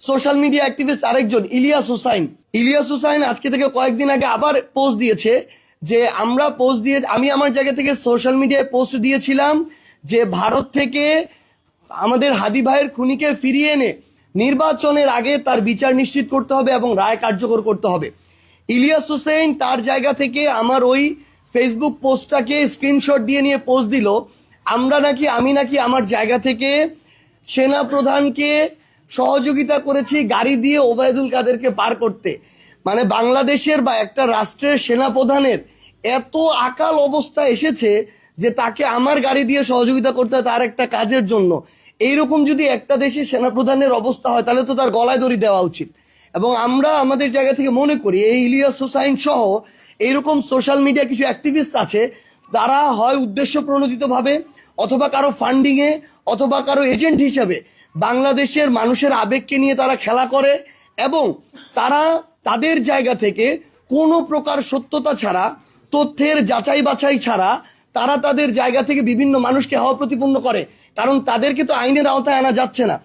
Social media activist আরেকজন, ইলিয়াস হুসাইন। ইলিয়াস হুসাইন আজকে থেকে কয়েকদিন আগে আবার পোস্ট দিয়েছে যে আমরা পোস্ট দিয়ে, আমি আমার জায়গা থেকে সোশ্যাল মিডিয়ায় পোস্ট দিয়েছিলাম যে ভারত থেকে আমাদের হাদি ভাইয়ের খুনিকে ফিরিয়ে এনে নির্বাচনের আগে তার বিচার নিশ্চিত করতে হবে এবং রায় কার্যকর করতে হবে। ইলিয়াস হোসেন তার জায়গা থেকে আমার ওই ফেসবুক পোস্টটাকে স্ক্রিনশট দিয়ে নিয়ে পোস্ট দিল। আমরা নাকি, আমি নাকি আমার জায়গা থেকে সেনা প্রধানকে সহযোগিতা করেছি গাড়ি দিয়ে ওবায়দুল কাদেরকে পার করতে। মানে বাংলাদেশের বা একটা রাষ্ট্রের সেনা প্রধানের এত আকাল অবস্থা এসেছে যে তাকে আমার গাড়ি দিয়ে সহযোগিতা করতে হয় তার একটা কাজের জন্য। এইরকম যদি একটা দেশের সেনাপ্রধানের অবস্থা হয়, তাহলে তো তার গলায় দড়ি দেওয়া উচিত। এবং আমরা আমাদের জায়গা থেকে মনে করি, এই ইলিয়াস হোসাইন সহ এইরকম সোশ্যাল মিডিয়া কিছু অ্যাক্টিভিস্ট আছে তারা হয় উদ্দেশ্য প্রণোদিতভাবে অথবা কারও ফান্ডিংয়ে অথবা কারও এজেন্ট হিসাবে বাংলাদেশের মানুষের আবেগকে নিয়ে তারা খেলা করে এবং তারা তাদের জায়গা থেকে কোনো প্রকার সত্যতা ছাড়া, তথ্যের যাচাই বাছাই ছাড়া তারা তাদের জায়গা থেকে বিভিন্ন মানুষকে হওয়া প্রতিপন্ন করে। কারণ তাদেরকে তো আইনের আওতায় আনা যাচ্ছে না।